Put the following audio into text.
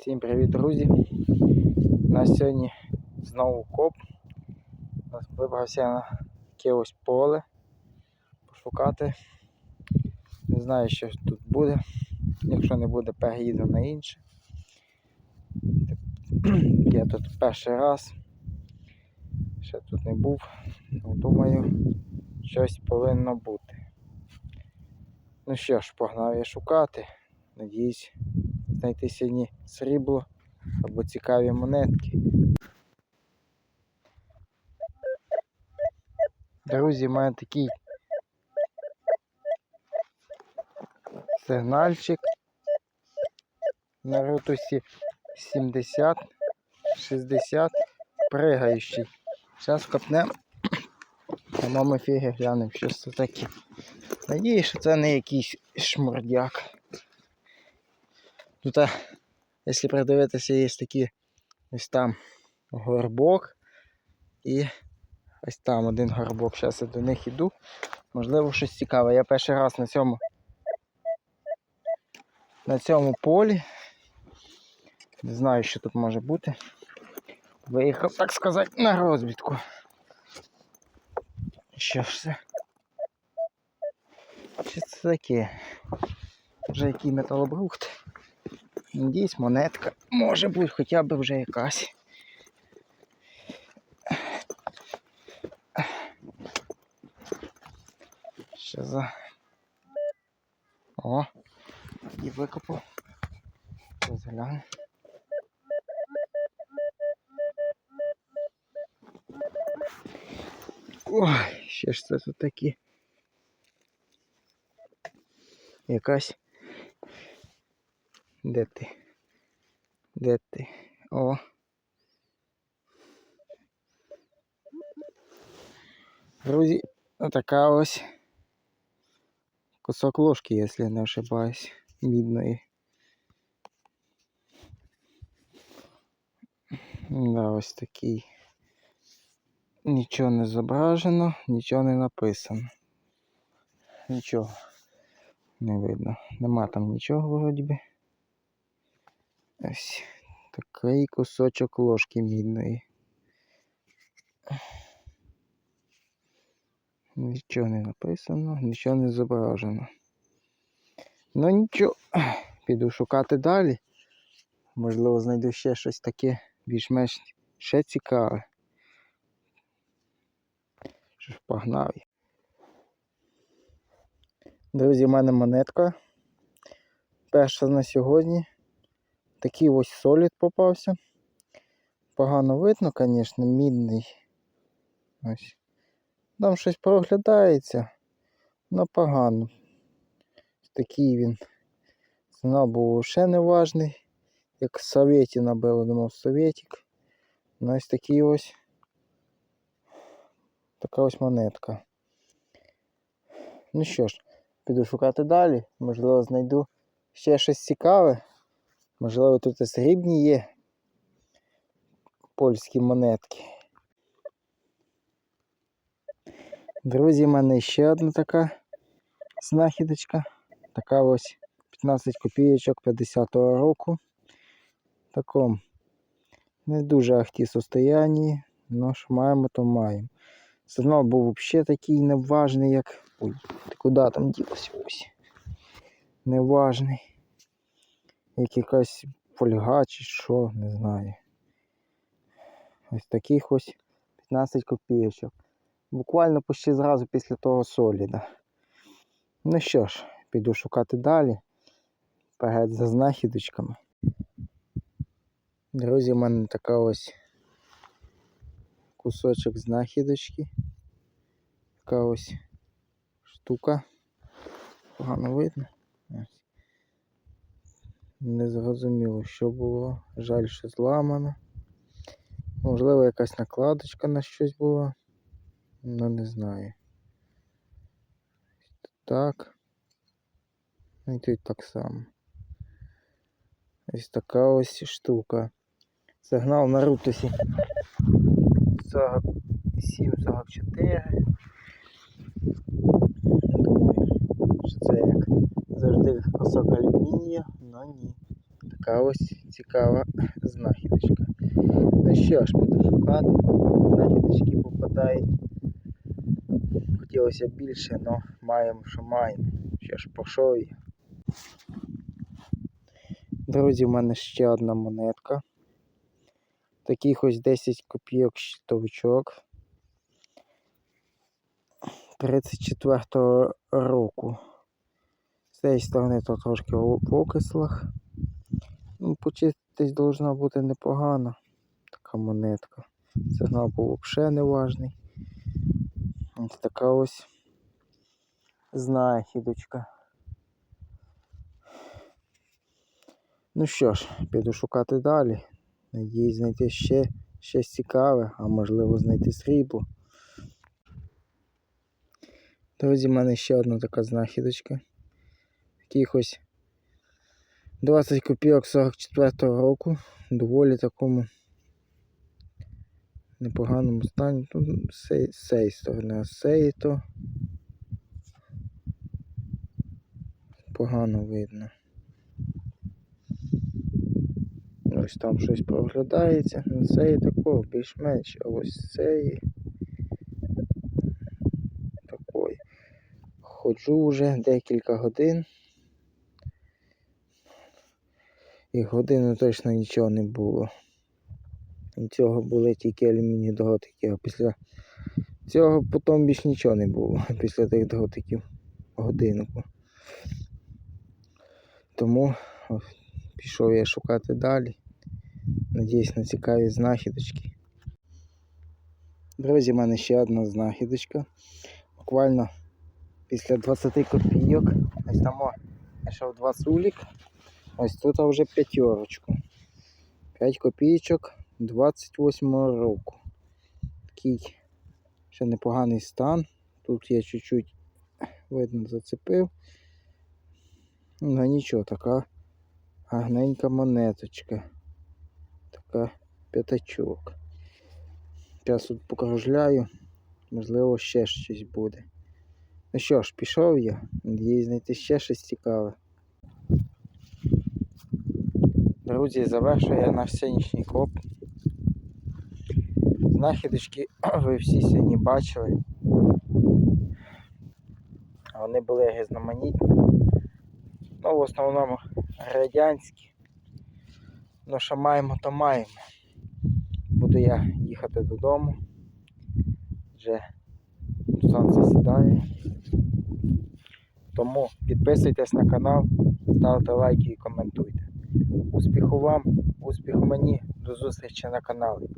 Всім привіт, друзі! У нас сьогодні знову коп. Вибрався на таке ось поле пошукати. Не знаю, що тут буде. Якщо не буде, переїду на інше. Я тут перший раз. Ще тут не був. Ну, Думаю, щось повинно бути. Ну що ж, погнав я шукати. Надіюсь, знайти сьогодні срібло або цікаві монетки. Друзі, мене такий сигнальчик на ротусі 70, 60, пригаючий. Зараз копнемо. На моєму фігі глянемо, що це таке. Надіюсь, що це не якийсь шмурдяк. Тут, а, якщо придивитися, є такі ось там горбок і ось там один горбок. Зараз я до них іду. Можливо, щось цікаве. Я перший раз на цьому на цьому полі. Не знаю, що тут може бути. Виїхав, так сказати, на розвідку. Що ж це? Що це таке? Вже який металобрухт. Надіюсь, монетка може бути хоча б вже якась. Що за. О! І викопав. Зараз гляну. Ой, що ж це тут таке? Якась. Де ти? Де ти? О. Друзі, отака ось кусок ложки, якщо не ошибаюсь, мідної. Да, ось такий. Нічого не зображено, нічого не написано. Нічого не видно. Нема там нічого вроді би. Ось такий кусочок ложки мідної. Нічого не написано, нічого не зображено. Ну нічого, піду шукати далі. Можливо, знайду ще щось таке більш-менш ще цікаве. Що ж, погнав. Друзі, в мене монетка. Перша на сьогодні. Такий ось солід попався. Погано видно, звісно, мідний. Ось. Там щось проглядається, але погано. Такий він. Ціна був ще неважний. Як в Совєті набило, думав Совєтик. Ну ось такий ось. Така ось монетка. Ну що ж, піду шукати далі. Можливо, знайду ще щось цікаве. Можливо, тут і срібні є польські монетки. Друзі, в мене ще одна така знахідочка. Така ось 15 копійочок 50-го року. В такому не дуже ахті состоянні, але що маємо, то маємо. Сигнал був взагалі такий неважний, як... Ой, куди там ділося ось? Неважний. Як якась фольга чи що, не знаю. Ось таких ось 15 копійочок. Буквально почти зразу після того соліда. Ну що ж, піду шукати далі. Вперед за знахідочками. Друзі, в мене така ось кусочок знахідочки. Така ось штука. Погано видно. Ось. Не зрозуміло, що було. Жаль, що зламано. Можливо, якась накладочка на щось була. Ну не знаю. Так. Ну і тут так само. Ось така ось штука. Сигнал на рутусі 47-44. Думаю, що це як завжди кусок алюмінія, але ні. така ось цікава знахідочка. Ну що ж, буду шукати. Знахідочки попадають. Хотілося більше, але маємо, що маємо. Що ж, пішов я. Друзі, в мене ще одна монетка. Таких ось 10 копійок щитовичок. 34-го року. З цієї сторони то трошки в в окислах. Ну, почиститись должна бути непогано. Така монетка. Сигнал був взагалі неважний. Ось така ось знахідочка. Ну що ж, піду шукати далі. Надіюсь знайти ще щось цікаве, а можливо знайти срібло. Друзі, в мене ще одна така знахідочка. Якихось 20 копійок 44-го року. Доволі такому непоганому стані. Цієї- з цієї сторони, а цієї то погано видно. Ось там щось проглядається. Ну, з такого більш-менш, а ось цієї. Ходжу вже декілька годин. І годину точно нічого не було. Від цього були тільки алюміній дротики, а після цього потім більш нічого не було після тих дротиків годинку. Тому пішов я шукати далі. Надіюсь на цікаві знахідочки. Друзі, в мене ще одна знахідочка. Буквально після 20 копійок. Ось там знайшов два сулік. Ось тут вже п'ятерочку. 5 копійочок 28 року. Такий ще непоганий стан. Тут я чуть-чуть видно зацепив. Ну нічого, така гарненька монеточка. Така п'ятачок. Зараз тут покружляю, можливо ще щось буде. Ну що ж, пішов я, надіюсь знайти ще щось цікаве. Друзі, завершую я наш сьогоднішній коп. Знахідочки ви всі сьогодні бачили. Вони були різноманітні. Ну, в основному радянські. Ну, що маємо, то маємо. Буду я їхати додому. Вже сонце сідає. Тому підписуйтесь на канал, ставте лайки і коментуйте. Успіху вам, успіху мені, до зустрічі на каналі.